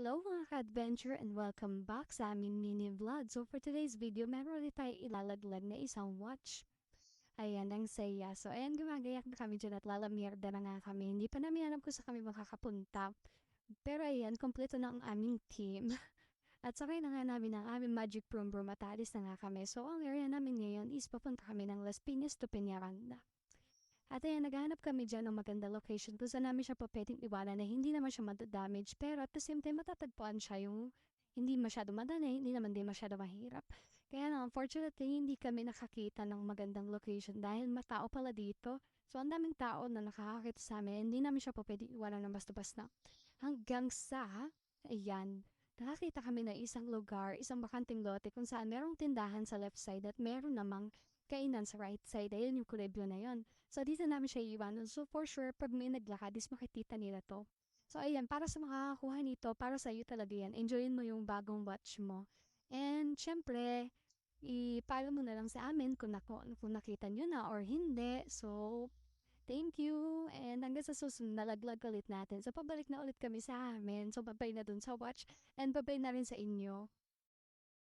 Hello mga ka-adventure and welcome back sa aming mini vlog. So for today's video, meron ulit tayo ilalaglag na isang watch. Ayan, ang saya. So ayan, gumagayak na kami dyan at lalamierda na nga kami. Hindi pa namin alam kung sa kami makakapunta. Pero ayan, kompleto na ang aming team. At sakay na nga namin ang aming Magic Broom Broom at na nga kami. So ang area namin ngayon is papunta kami ng Las Piñas to Peñaranda. At ayan, naghahanap kami dyan ng maganda location kung saan namin siya pa pwedeng iwanan na hindi naman siya madadamage pero at the same time matatagpuan siya yung hindi masyado madali, hindi naman din masyado mahirap. Kaya na, unfortunately, hindi kami nakakita ng magandang location dahil matao pala dito. So, ang daming tao na nakakakita sa amin, hindi namin siya pa pwedeng iwanan ng basta-basta. Hanggang sa, ayan, nakakita kami ng isang lugar, isang bakanting lote kung saan merong tindahan sa left side at meron namang kainan sa right side. Ayun yung kulay blue na yun. So, dito namin siya iiwanan. So, for sure, pag may naglakad, is makikita nila to. So, ayan, para sa makakakuha nito, para sa iyo talaga yan. Enjoyin mo yung bagong watch mo. And, syempre, i-follow mo na lang sa amin kung, nako, kung nakita nyo na or hindi. So, thank you. And hanggang sa susunod, nalaglag ulit natin. So, pabalik na ulit kami sa amin. So, babay na dun sa watch. And babay na rin sa inyo.